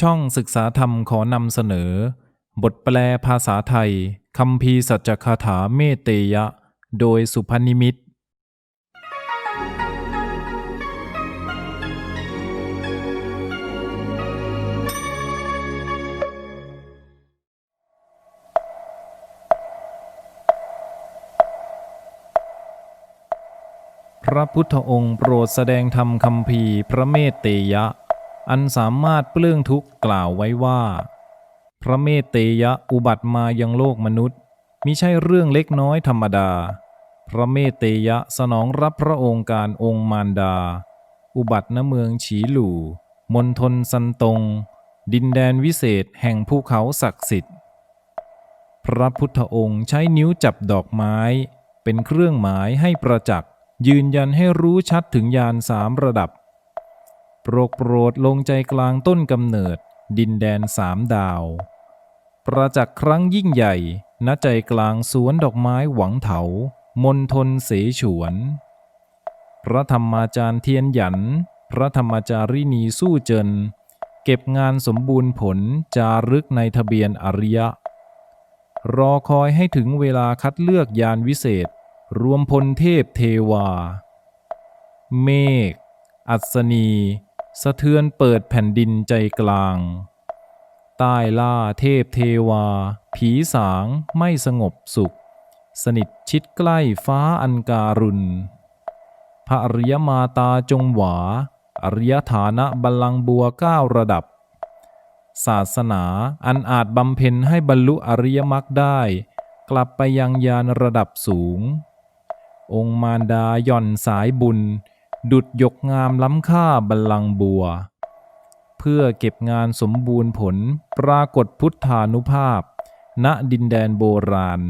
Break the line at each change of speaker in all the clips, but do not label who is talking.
ช่องศึกษาธรรมขอนำเสนอ บทแปลภาษาไทยคำพีสัจคาถาเมตเตยะ โดยสุพนิมิตพระพุทธองค์โปรดแสดงธรรมคำพีพระเมเตยะ อันสามารถเปลื้องทุกข์กล่าวไว้ว่า พระเมตเตยะอุบัติมายังโลกมนุษย์มิใช่เรื่องเล็กน้อยธรรมดา พระเมตเตยะสนองรับพระองค์การองค์มารดา อุบัติณเมืองฉีหลู่มณฑลซันตง ดินแดนวิเศษแห่งภูเขาศักดิ์สิทธิ์ พระพุทธองค์ใช้นิ้วจับดอกไม้ เป็นเครื่องหมายให้ประจักษ์ยืนยันให้รู้ชัดถึงยานสามระดับ โปรโปรดลงใจกลางต้นกำเนิด ดินแดนสามดาว ประจักษ์ครั้งยิ่งใหญ่ ณใจกลางสวนดอกไม้หวังเถามณฑลเสฉวน พระธรรมาจารย์เทียนหยัน พระธรรมจารินีสู้เจิน เก็บงานสมบูรณ์ผลจารึกในทะเบียนอริยะ รอคอยให้ถึงเวลาคัดเลือกยานวิเศษ รวมพลเทพเทวา เมฆ อัศนี สะเทือนเปิดแผ่นดินใจกลาง ใต้ล่าเทพเทวา ผีสางไม่สงบสุข สนิทชิดใกล้ฟ้าอันการุณ พระอริยมาตาจงหวา อริยฐานะบัลลังบัวเก้าระดับ ศาสนาอันอาจบำเพ็ญให้บรรลุอริยมรรคได้ กลับไปยังยานระดับสูง องค์มารดาหย่อนสายบุญ ดุดยกงามล้ำค่าบัลลังก์บัว เพื่อเก็บงานสมบูรณ์ผลปรากฏพุทธานุภาพ ณดินแดนโบราณ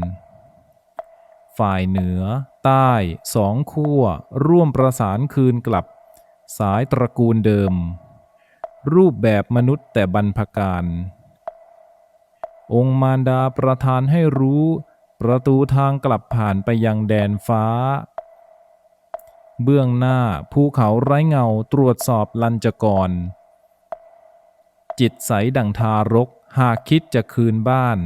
ฝ่ายเหนือ ใต้สองขั้ว ร่วมประสานคืนกลับ สายตระกูลเดิม รูปแบบมนุษย์แต่บรรพการ องค์มารดาประทานให้รู้ ประตูทางกลับผ่านไปยังแดนฟ้า เบื้องหน้าภูเขาไร้เงาตรวจสอบลัญจกร จิตใสดังทารกหากคิดจะคืนบ้าน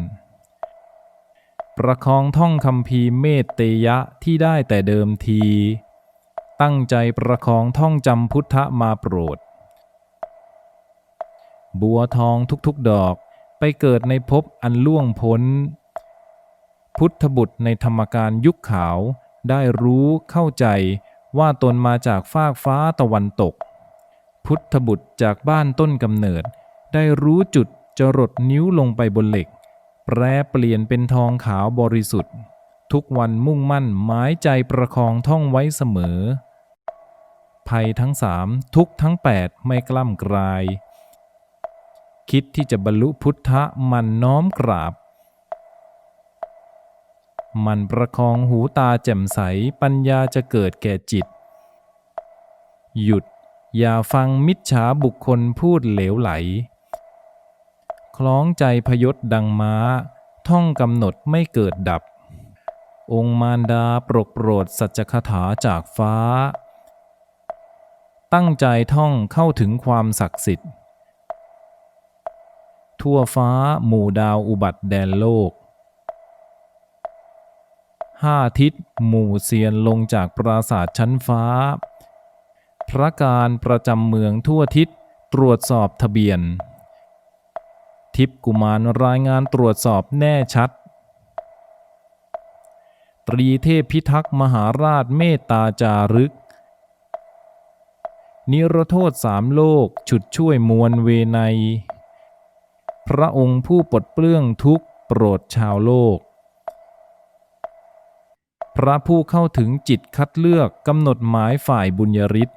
ประคองท่องคำพีเมตเตยะที่ได้แต่เดิมที ตั้งใจประคองท่องจำพุทธมาโปรด บัวทองทุกๆดอกไปเกิดในภพอันล่วงพ้น พุทธบุตรในธรรมการยุคขาวได้รู้เข้าใจ ว่าตนมาจากฟากฟ้าตะวันตก พุทธบุตรจากบ้านต้นกำเนิด ได้รู้จุดจรดนิ้วลงไปบนเหล็ก แปรเปลี่ยนเป็นทองขาวบริสุทธิ์ ทุกวันมุ่งมั่นหมายใจประคองท่องไว้เสมอ ภัยทั้งสามทุกทั้งแปดไม่กล้ำกลาย คิดที่จะบรรลุพุทธะมันน้อมกราบ มันประคองหูตาแจ่มใสปัญญาจะเกิดแก่จิต หยุดอย่าฟังมิจฉาบุคคลพูดเหลวไหล คล้องใจพยศดังม้า ท่องกำหนดไม่เกิดดับ องค์มารดาปรกโปรดสัจคาถาจากฟ้า ตั้งใจท่องเข้าถึงความศักดิ์สิทธิ์ ทั่วฟ้าหมู่ดาวอุบัติแดนโลก ห้าทิศหมู่เซียนลงจากปราสาทชั้นฟ้า พระการประจำเมืองทั่วทิศตรวจสอบทะเบียน ทิพกุมารรายงานตรวจสอบแน่ชัด ตรีเทพพิทักษ์มหาราชเมตตาจารึก นิรโทษสามโลกฉุดช่วยมวลเวไนพระองค์ผู้ปลดเปลื้องทุกโปรดชาวโลก พระผู้เข้าถึงจิตคัดเลือกกำหนดหมายฝ่ายบุญยริศ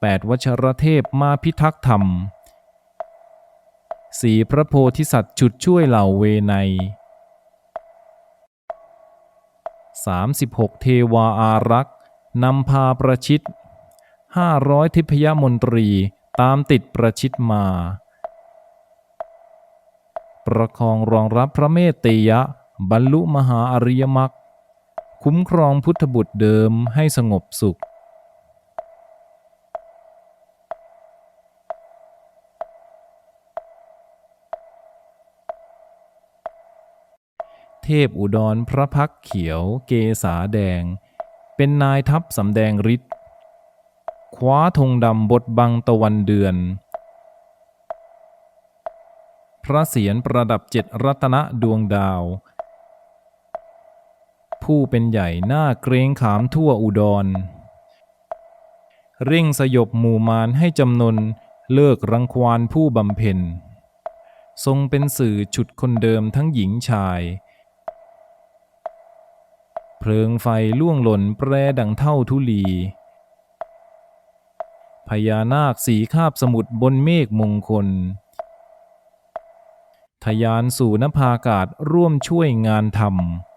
แปดวชรเทพมาพิทักษ์ธรรมสีพระโพธิสัตว์ฉุดช่วยเหล่าเวไนยสามสิบหกเทวาอารักษ์นำพาประชิดห้าร้อยทิพยมนตรีตามติดประชิดมา ประคองรองรับพระเมตเตยะ บรรลุมหาอริยมรรค คุ้มครองพุทธบุตรเดิมให้สงบสุข เทพอุดรพระพักเขียวเกษาแดง เป็นนายทัพสำแดงฤทธิ์คว้าธงดำบทบังตะวันเดือน พระเศียรประดับเจ็ดรัตนดวงดาว ผู้เป็นใหญ่หน้าเกรงขามทั่วอุดร เร่งสยบหมู่มารให้จำนนเลิกรังควานผู้บำเพ็ญ ทรงเป็นสื่อฉุดคนเดิมทั้งหญิงชาย เพลิงไฟล่วงหล่นแปรดังเท่าทุลี พญานาคสีคาบสมุทรบนเมฆมงคลทยานสู่นภาอากาศร่วมช่วยงานทำ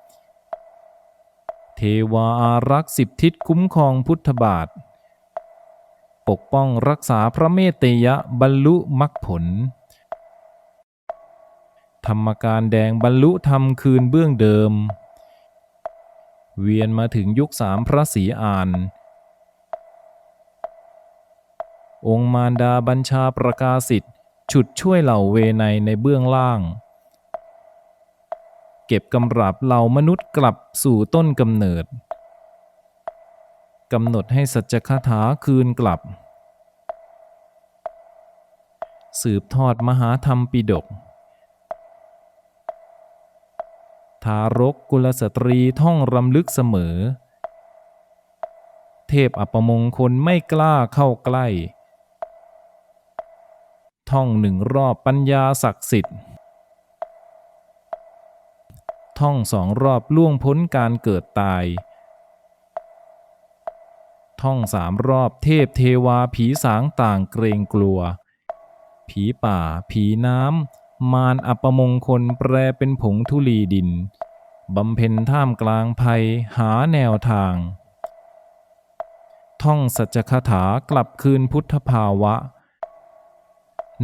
เทวาอารักษ์สิบทิศคุ้มครองพุทธบาท ปกป้องรักษาพระเมตตยะบรรลุมรรคผล ธรรมการแดงบรรลุธรรมคืนเบื้องเดิม เวียนมาถึงยุคสามพระศรีอาน องค์มารดาบัญชาประกาศิทธิ์ฉุดช่วยเหล่าเวไนในเบื้องล่าง เก็บกำรับเหล่ามนุษย์กลับสู่ต้นกำเนิดกำหนดให้สัจคาถาคืนกลับ สืบทอดมหาธรรมปิดก ทารกกุลสตรีท่องรำลึกเสมอ เทพอัปมงคลไม่กล้าเข้าใกล้ ท่องหนึ่งรอบปัญญาศักดิ์สิทธิ์ ท่องสองรอบล่วงพ้นการเกิดตาย ท่องสามรอบเทพเทวาผีสางต่างเกรงกลัว ผีป่า ผีน้ำ มารอัปมงคลแปรเป็นผงธุลีดินบำเพ็ญท่ามกลางภัยหาแนวทาง ท่องสัจคาถากลับคืนพุทธภาวะ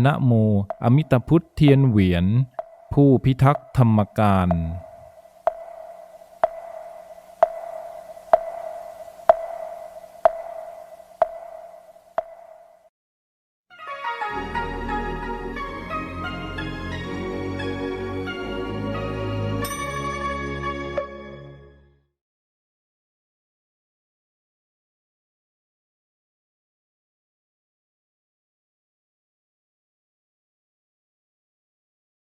นะโม อมิตพุทธเทียนเหวียน ผู้พิทักษ์ธรรมการ